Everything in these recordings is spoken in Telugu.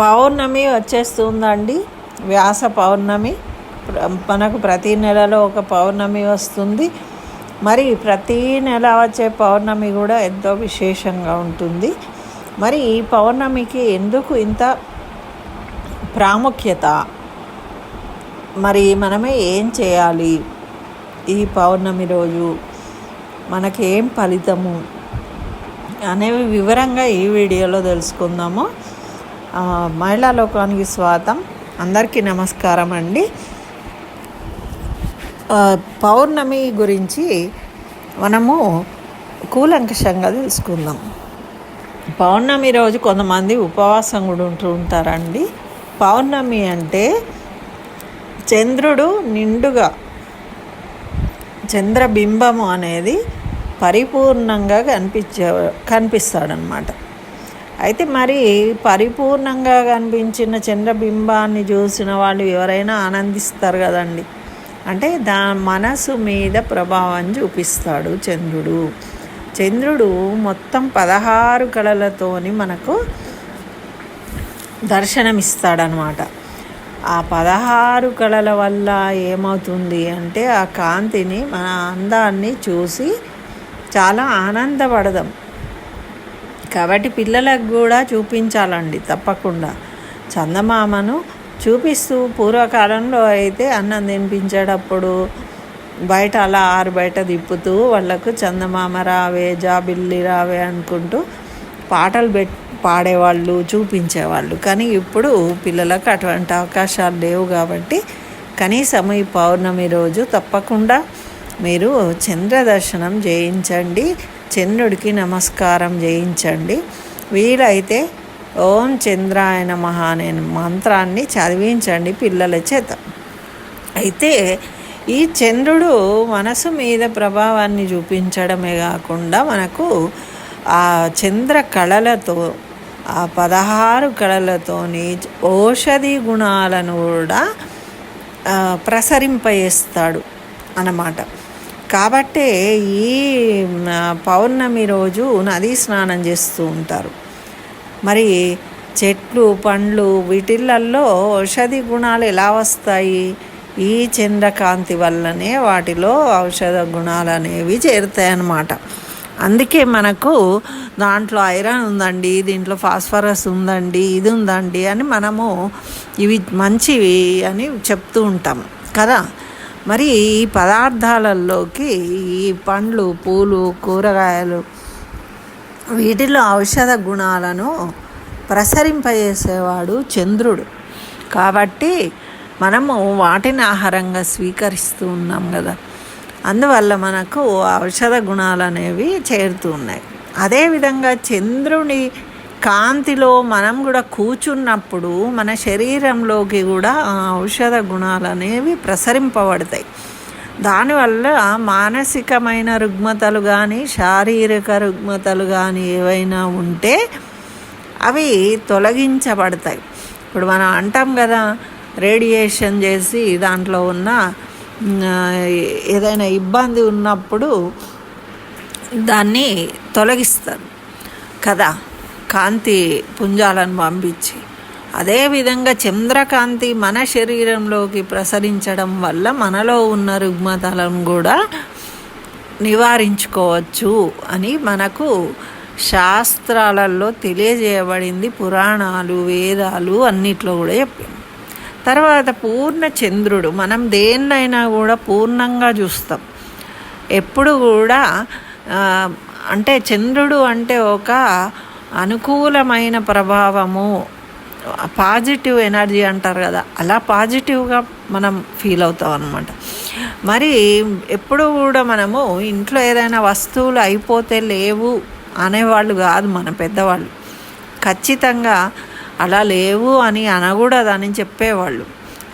పౌర్ణమి వచ్చేస్తుందండి. వ్యాస పౌర్ణమి. మనకు ప్రతి నెలలో ఒక పౌర్ణమి వస్తుంది. మరి ప్రతి నెల వచ్చే పౌర్ణమి కూడా ఎంతో విశేషంగా ఉంటుంది. మరి ఈ పౌర్ణమికి ఎందుకు ఇంత ప్రాముఖ్యత? మరి మనమే ఏం చేయాలి ఈ పౌర్ణమి రోజు? మనకి ఏం ఫలితము? అనేవి వివరంగా ఈ వీడియోలో తెలుసుకుందాము. మహిళా లోకానికి స్వాగతం. అందరికీ నమస్కారం అండి. పౌర్ణమి గురించి మనము కూలంకషంగా తెలుసుకుందాం పౌర్ణమి రోజు కొంతమంది ఉపవాసం కూడా ఉంటూ ఉంటారండి. పౌర్ణమి అంటే చంద్రుడు నిండుగా చంద్రబింబము అనేది పరిపూర్ణంగా కనిపించే కనిపిస్తాడనమాట అయితే మరి పరిపూర్ణంగా కనిపించిన చంద్రబింబాన్ని చూసిన వాళ్ళు ఎవరైనా ఆనందిస్తారు కదండి. అంటే దా మనసు మీద ప్రభావం చూపిస్తాడు చంద్రుడు. చంద్రుడు మొత్తం పదహారు కళలతోని మనకు దర్శనమిస్తాడనమాట. ఆ పదహారు కళల వల్ల ఏమవుతుంది అంటే ఆ కాంతిని మన అందాన్ని చూసి చాలా ఆనందపడదాం. కాబట్టి పిల్లలకు కూడా చూపించాలండి తప్పకుండా. చందమామను చూపిస్తూ పూర్వకాలంలో అయితే అన్నం తినిపించేటప్పుడు బయట అలా ఆరు బయట తిప్పుతూ వాళ్ళకు చందమామ రావే జాబిల్లి రావే అనుకుంటూ పాటలు పెట్ పాడేవాళ్ళు చూపించేవాళ్ళు. కానీ ఇప్పుడు పిల్లలకు అటువంటి అవకాశాలు లేవు కాబట్టి కనీసం ఈ పౌర్ణమి రోజు తప్పకుండా మీరు చంద్ర దర్శనం చేయించండి చంద్రుడికి నమస్కారం చేయించండి వీలైతే ఓం చంద్రాయ నమః అనే మంత్రాన్ని చదివించండి పిల్లల చేత. అయితే ఈ చంద్రుడు మనసు మీద ప్రభావాన్ని చూపించడమే కాకుండా మనకు ఆ చంద్ర కళలతో ఆ పదహారు కళలతోని ఔషధి గుణాలను కూడా ప్రసరింపజేస్తాడు అన్నమాట. కాబట్టే ఈ పౌర్ణమి రోజు నదీ స్నానం చేస్తూ ఉంటారు. మరి చెట్లు పండ్లు వీటిలల్లో ఔషధి గుణాలు ఎలా వస్తాయి? ఈ చంద్రకాంతి వల్లనే వాటిలో ఔషధ గుణాలు అనేవి చేరుతాయి అన్నమాట అందుకే మనకు దాంట్లో ఐరన్ ఉందండి దీంట్లో ఫాస్ఫరస్ ఉందండి ఇది ఉందండి అని మనము ఇవి మంచివి అని చెప్తూ ఉంటాం కదా? మరి ఈ పదార్థాలలోకి ఈ పండ్లు పూలు కూరగాయలు వీటిలో ఔషధ గుణాలను ప్రసరింపజేసేవాడు చంద్రుడు. కాబట్టి మనము వాటిని ఆహారంగా స్వీకరిస్తూ ఉన్నాం కదా. అందువల్ల మనకు ఔషధ గుణాలు అనేవి చేరుతూ ఉన్నాయి. అదేవిధంగా చంద్రుని కాంతిలో మనం కూడా కూర్చున్నప్పుడు మన శరీరంలోకి కూడా ఆ ఔషధ గుణాలు అనేవి ప్రసరింపబడతాయి. దానివల్ల మానసికమైన రుగ్మతలు కానీ శారీరక రుగ్మతలు కానీ ఏవైనా ఉంటే అవి తొలగించబడతాయి. ఇప్పుడు మనం అంటాం కదా రేడియేషన్ చేసి దాంట్లో ఉన్న ఏదైనా ఇబ్బంది ఉన్నప్పుడు దాన్ని తొలగిస్తారు కదా. కాంతి పుంజాలను పంపించి అదేవిధంగా చంద్రకాంతి మన శరీరంలోకి ప్రసరించడం వల్ల మనలో ఉన్న రుగ్మతలను కూడా నివారించుకోవచ్చు అని మనకు శాస్త్రాలలో తెలియజేయబడింది పురాణాలు వేదాలు అన్నిట్లో కూడా చెప్పింది. తర్వాత పూర్ణ చంద్రుడు మనం దేన్నైనా కూడా పూర్ణంగా చూస్తాం. ఎప్పుడు కూడా అంటే చంద్రుడు అంటే ఒక అనుకూలమైన ప్రభావము పాజిటివ్ ఎనర్జీ అంటారు కదా అలా పాజిటివ్గా మనం ఫీల్ అవుతాం అనమాట మరి ఎప్పుడు కూడా మనము ఇంట్లో ఏదైనా వస్తువులు అయిపోతే లేవు అనేవాళ్ళు కాదు మన పెద్దవాళ్ళు. ఖచ్చితంగా అలా లేవు అని అనకూడదని చెప్పేవాళ్ళు.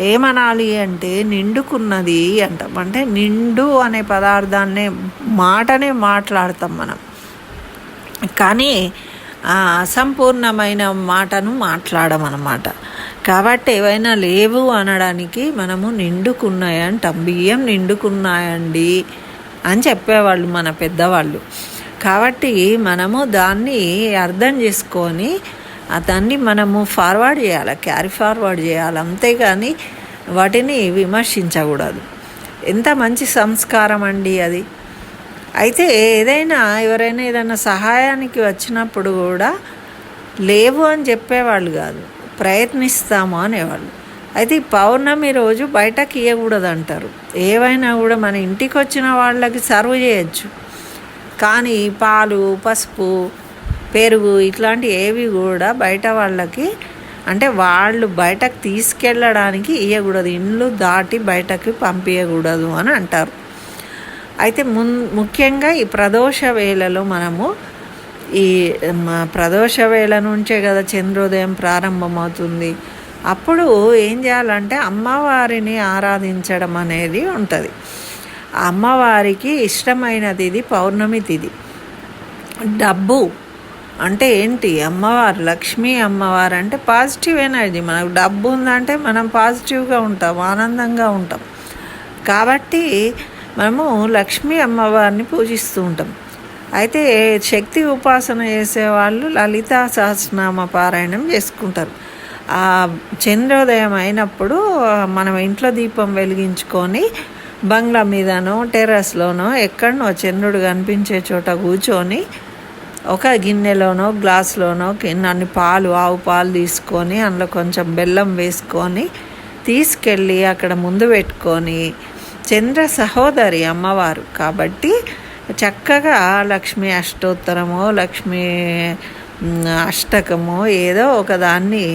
ఏమనాలి అంటే నిండుకున్నది అంటాం. అంటే నిండు అనే పదార్థాన్నే మాటనే మాట్లాడతాం మనం. కానీ ఆ అసంపూర్ణమైన మాటను మాట్లాడమన్నమాట. కాబట్టి ఏవైనా లేవు అనడానికి మనము నిండుకున్నాయంటాం బియ్యం నిండుకున్నాయండి అని చెప్పేవాళ్ళు మన పెద్దవాళ్ళు. కాబట్టి మనము దాన్ని అర్థం చేసుకొని దాన్ని మనము ఫార్వర్డ్ చేయాలి క్యారీ ఫార్వర్డ్ చేయాలి. అంతేగాని వాటిని విమర్శించకూడదు. ఎంత మంచి సంస్కారం అండి అది. అయితే ఏదైనా ఎవరైనా ఏదైనా సహాయానికి వచ్చినప్పుడు కూడా లేవు అని చెప్పేవాళ్ళు కాదు. ప్రయత్నిస్తాము అనేవాళ్ళు. అయితే ఈ పౌర్ణమి రోజు బయటకి ఇవ్వకూడదు అంటారు ఏవైనా కూడా మన ఇంటికి వచ్చిన వాళ్ళకి సర్వ్ చేయొచ్చు. కానీ పాలు పసుపు పెరుగు ఇట్లాంటి ఏవి కూడా బయట వాళ్ళకి అంటే వాళ్ళు బయటకు తీసుకెళ్ళడానికి ఇవ్వకూడదు ఇండ్లు దాటి బయటకు పంపించకూడదు అని అంటారు. అయితే మున్ ముఖ్యంగా ఈ ప్రదోష వేళలో మనము ఈ ప్రదోష వేళ నుంచే కదా చంద్రోదయం ప్రారంభమవుతుంది. అప్పుడు ఏం చేయాలంటే అమ్మవారిని ఆరాధించడం అనేది ఉంటుంది. అమ్మవారికి ఇష్టమైనది ఇది పౌర్ణమి తిది. డబ్బు అంటే ఏంటి? అమ్మవారు లక్ష్మీ అమ్మవారు అంటే పాజిటివ్ ఎనర్జీ. మనకు డబ్బు ఉందంటే మనం పాజిటివ్గా ఉంటాం ఆనందంగా ఉంటాం. కాబట్టి మనము లక్ష్మీ అమ్మవారిని పూజిస్తూ ఉంటాం. అయితే శక్తి ఉపాసన చేసేవాళ్ళు లలితా సహస్రనామ పారాయణం చేసుకుంటారు. ఆ చంద్రోదయం అయినప్పుడు మనం ఇంట్లో దీపం వెలిగించుకొని బంగ్లా మీదనో టెర్రస్లోనో ఎక్కడనో చంద్రుడు కనిపించే చోట కూర్చొని ఒక గిన్నెలోనో గ్లాస్లోనో అన్ని పాలు ఆవు పాలు తీసుకొని అందులో కొంచెం బెల్లం వేసుకొని తీసుకెళ్ళి అక్కడ ముందు పెట్టుకొని చంద్ర సహోదరి అమ్మవారు. కాబట్టి చక్కగా లక్ష్మి అష్టోత్తరమో లక్ష్మీ అష్టకమో ఏదో ఒకదాన్ని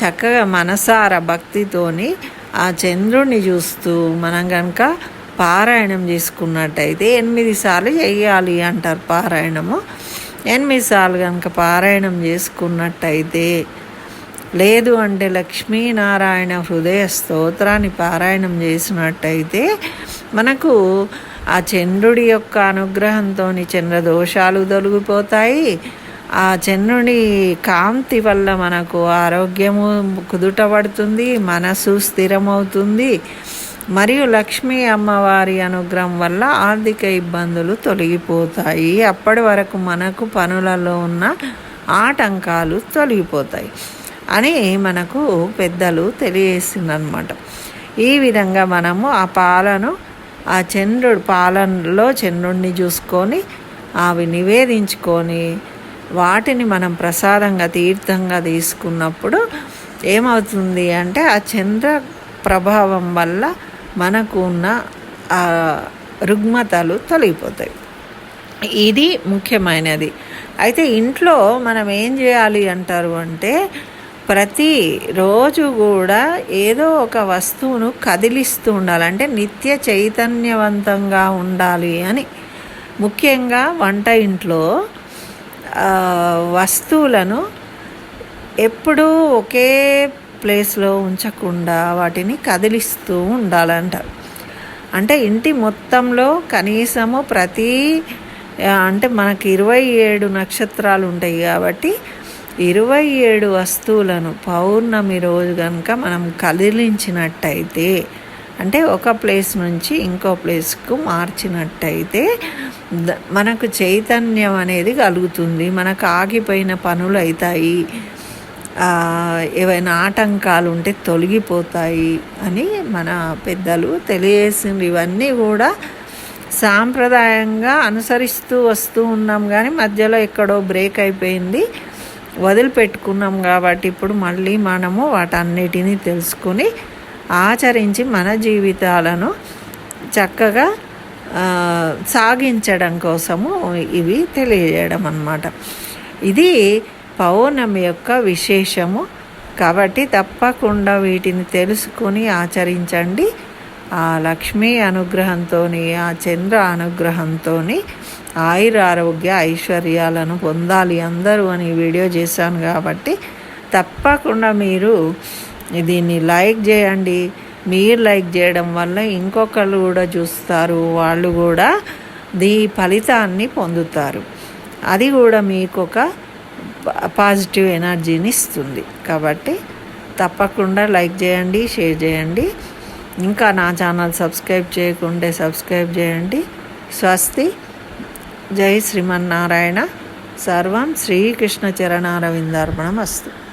చక్కగా మనసార భక్తితోని ఆ చంద్రుడిని చూస్తూ మనం కనుక పారాయణం చేసుకున్నట్టయితే ఎనిమిది సార్లు చేయాలి అంటారు పారాయణము. ఎనిమిది సార్లు కనుక పారాయణం చేసుకున్నట్టయితే లేదు అంటే లక్ష్మీనారాయణ హృదయ స్తోత్రాన్ని పారాయణం చేసినట్టయితే మనకు ఆ చంద్రుడి యొక్క అనుగ్రహంతో చంద్ర దోషాలు తొలగిపోతాయి. ఆ చంద్రుని కాంతి వల్ల మనకు ఆరోగ్యము కుదుటపడుతుంది మనసు స్థిరమవుతుంది. మరియు లక్ష్మీ అమ్మవారి అనుగ్రహం వల్ల ఆర్థిక ఇబ్బందులు తొలగిపోతాయి. అప్పటి వరకు మనకు పనులలో ఉన్న ఆటంకాలు తొలగిపోతాయి. అని మనకు పెద్దలు తెలియజేసిందనమాట. ఈ విధంగా మనము ఆ పాలను ఆ చంద్రుడు పాలనలో చంద్రుడిని చూసుకొని అవి నివేదించుకొని వాటిని మనం ప్రసాదంగా తీర్థంగా తీసుకున్నప్పుడు ఏమవుతుంది అంటే ఆ చంద్ర ప్రభావం వల్ల మనకు ఉన్న రుగ్మతలు తొలగిపోతాయి. ఇది ముఖ్యమైనది. అయితే ఇంట్లో మనం ఏం చేయాలి అంటారు అంటే ప్రతిరోజు కూడా ఏదో ఒక వస్తువును కదిలిస్తూ ఉండాలి. అంటే నిత్య చైతన్యవంతంగా ఉండాలి అని. ముఖ్యంగా వంట ఇంట్లో వస్తువులను ఎప్పుడూ ఒకే ప్లేస్లో ఉంచకుండా వాటిని కదిలిస్తూ ఉండాలంట. అంటే ఇంటి మొత్తంలో కనీసము ప్రతి అంటే మనకి ఇరవై ఏడు నక్షత్రాలు ఉంటాయి కాబట్టి ఇరవై ఏడు వస్తువులను పౌర్ణమి రోజు కనుక మనం కదిలించినట్టయితే అంటే ఒక ప్లేస్ నుంచి ఇంకో ప్లేస్కు మార్చినట్టయితే మనకు చైతన్యం అనేది కలుగుతుంది. మనకు ఆగిపోయిన పనులు అవుతాయి ఏవైనా ఆటంకాలు ఉంటే తొలగిపోతాయి అని మన పెద్దలు తెలియజేసింది ఇవన్నీ కూడా సాంప్రదాయంగా అనుసరిస్తూ వస్తూ ఉన్నాం. కానీ మధ్యలో ఎక్కడో బ్రేక్ అయిపోయింది. వదిలిపెట్టుకున్నాం కాబట్టి ఇప్పుడు మళ్ళీ మనము వాటన్నిటినీ తెలుసుకొని ఆచరించి మన జీవితాలను చక్కగా సాగించడం కోసము ఇవి తెలియజేయడం అన్నమాట. ఇది పౌర్ణమి యొక్క విశేషము. కాబట్టి తప్పకుండా వీటిని తెలుసుకొని ఆచరించండి. ఆ లక్ష్మీ అనుగ్రహంతో ఆ చంద్ర అనుగ్రహంతో ఆయుర ఆరోగ్య ఐశ్వర్యాలను పొందాలి అందరూ అని వీడియో చేశాను కాబట్టి తప్పకుండా మీరు దీన్ని లైక్ చేయండి. మీరు లైక్ చేయడం వల్ల ఇంకొకళ్ళు కూడా చూస్తారు వాళ్ళు కూడా దీ ఫలితాన్ని పొందుతారు. అది కూడా మీకు ఒక పాజిటివ్ ఎనర్జీని ఇస్తుంది. కాబట్టి తప్పకుండా లైక్ చేయండి షేర్ చేయండి. ఇంకా నా ఛానల్ సబ్స్క్రైబ్ చేయకుంటే సబ్స్క్రైబ్ చేయండి. స్వస్తి. జై శ్రీమన్నారాయణ. సర్వం శ్రీకృష్ణ చరణారవిందార్పణం అస్తు